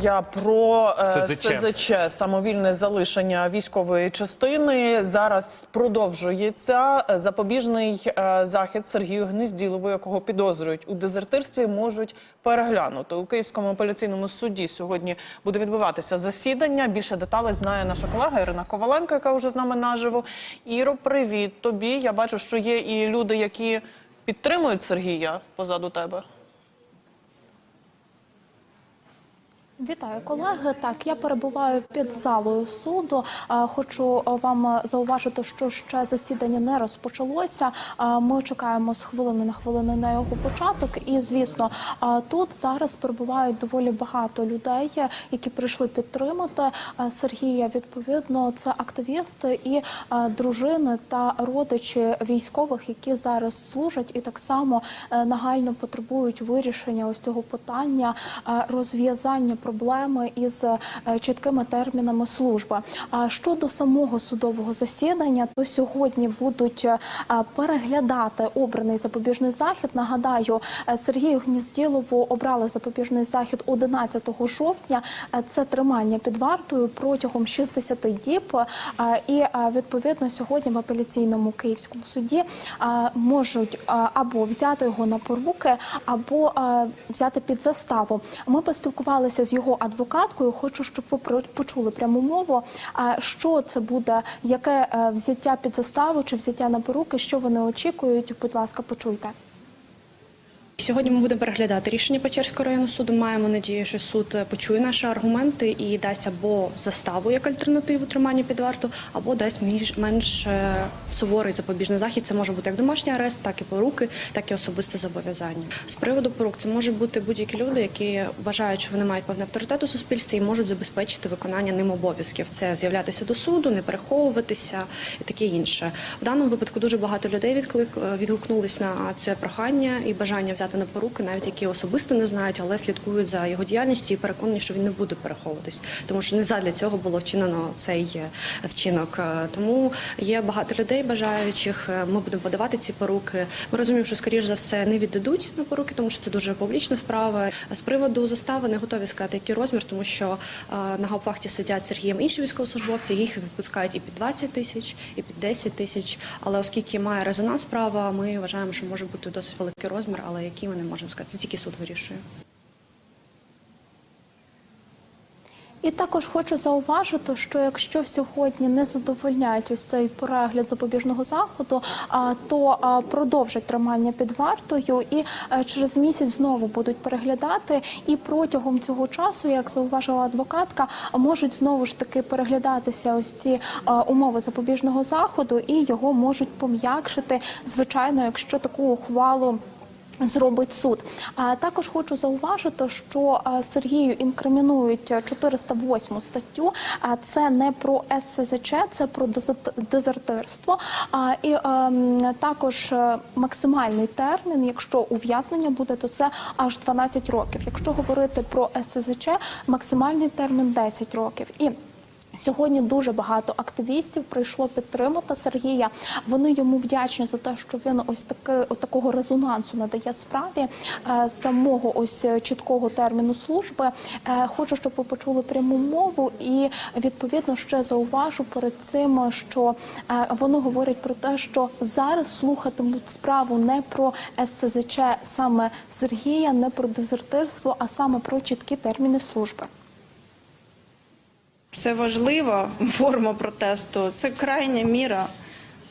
Я про е, СЗЧ. СЗЧ самовільне залишення військової частини зараз продовжується Е, запобіжний е, захід Сергію Гнезділову, якого підозрюють у дезертирстві, можуть переглянути у Київському апеляційному суді. Сьогодні буде відбуватися засідання. Більше деталей знає наша колега Ірина Коваленко, яка вже з нами наживо. Іро, привіт тобі. Я бачу, що є і люди, які підтримують Сергія позаду тебе. Вітаю, колеги. Так, я перебуваю під залою суду. Е, Хочу е, вам зауважити, що ще засідання не розпочалося. Е, Ми чекаємо з хвилини на хвилину на його початок. І звісно, тут зараз перебувають доволі багато людей, які прийшли підтримати Сергія. Відповідно, це активісти і дружини та родичі військових, які зараз служать, і так само нагально потребують вирішення ось цього питання розв'язання проблеми із е, чіткими термінами служби. А щодо самого судового засідання, то сьогодні будуть е, переглядати обраний запобіжний захід. Нагадаю, е, Сергію Гнізділову обрали запобіжний захід 11 жовтня. Це тримання під вартою протягом 60 діб. І відповідно сьогодні в апеляційному київському суді можуть або взяти його на поруки, або взяти під заставу. Ми поспілкувалися з його адвокаткою. Хочу, щоб ви почули пряму мову. А що це буде? Яке е, взяття під заставу чи взяття на поруки? Що вони очікують? Будь ласка, почуйте. Сьогодні ми будемо переглядати рішення Печерського районного суду. Маємо надію, що суд почує наші аргументи і дасть або заставу як альтернативу тримання під варту, або дасть менш, е, суворий запобіжний захід. Це може бути як домашній арест, так і поруки, так і особисте зобов'язання. З приводу порук це можуть бути будь-які люди, які вважають, що вони мають певний авторитет у суспільстві і можуть забезпечити виконання ним обов'язків. Це з'являтися до суду, не переховуватися і таке інше. В даному випадку дуже багато людей відклик е, відгукнулись на це прохання і бажання взяти на поруки, навіть які особисто не знають, але слідкують за його діяльністю і переконані, що він не буде переховуватись, тому що не задля цього було вчинено цей е, вчинок. Е, Тому є багато людей бажаючих. Е, Ми будемо подавати ці поруки. Ми розуміємо, що скоріш за все не віддадуть на поруки, тому що це дуже публічна справа. З приводу застави не готові сказати, який розмір, тому що на гауптвахті сидять Сергієм інші військовослужбовці. Їх відпускають і під 20 тисяч, і під 10 тисяч. Але оскільки має резонанс справа, ми вважаємо, що може бути досить великий розмір, але який ми не можемо сказати. Це тільки суд вирішує. І також хочу зауважити, що якщо сьогодні не задовольняють ось цей перегляд запобіжного заходу, то продовжать тримання під вартою і е, через місяць знову будуть переглядати. І протягом цього часу, як зауважила адвокатка, можуть знову ж таки переглядатися ось ці е, умови запобіжного заходу, і його можуть пом'якшити, звичайно, якщо таку ухвалу. Зробить суд. А також хочу зауважити, що Сергію інкримінують 408 статтю. А це не про ССЗЧ, це про дезерт- дезертирство. І ем, також е, максимальний термін, якщо ув'язнення буде, то це аж 12 років. Якщо говорити про ССЗЧ, максимальний термін 10 років. І Сьогодні дуже багато активістів прийшло підтримати Сергія. Вони йому вдячні за те, що він ось таки от такого резонансу надає справі е, самого ось чіткого терміну служби. Е, Хочу, щоб ви почули пряму мову, і відповідно ще зауважу перед цим, що е, вони говорять про те, що зараз слухатимуть справу не про СЦЗЧ саме Сергія, не про дезертирство, а саме про чіткі терміни служби. Це важлива форма протесту, це крайня міра.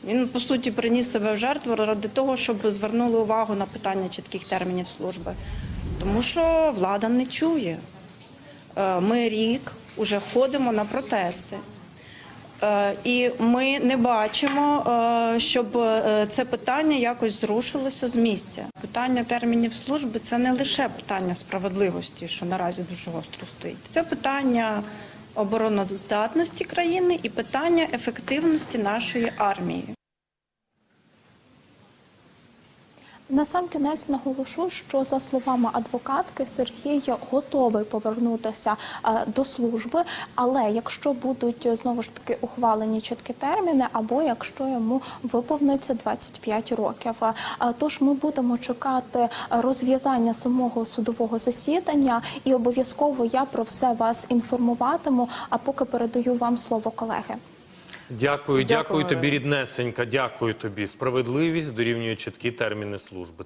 Він по суті приніс себе в жертву ради того, щоб звернули увагу на питання чітких термінів служби. Тому що влада не чує. Е, Ми рік уже ходимо на протести. Е, І ми не бачимо, е, щоб це питання якось зрушилося з місця. Питання термінів служби це не лише питання справедливості, що наразі дуже гостро стоїть. Це питання обороноздатності країни і питання ефективності нашої армії. На сам кінець наголошу, що за словами адвокатки Сергій готовий повернутися е, до служби, але якщо будуть е, знову ж таки ухвалені чіткі терміни, або якщо йому виповниться 25 років. Е, Тож ми будемо чекати розв'язання самого судового засідання, і обов'язково я про все вас інформуватиму. А поки передаю вам слово колеги. Дякую, дякую тобі, ріднесенька. Дякую тобі. Справедливість дорівнює чіткі терміни служби.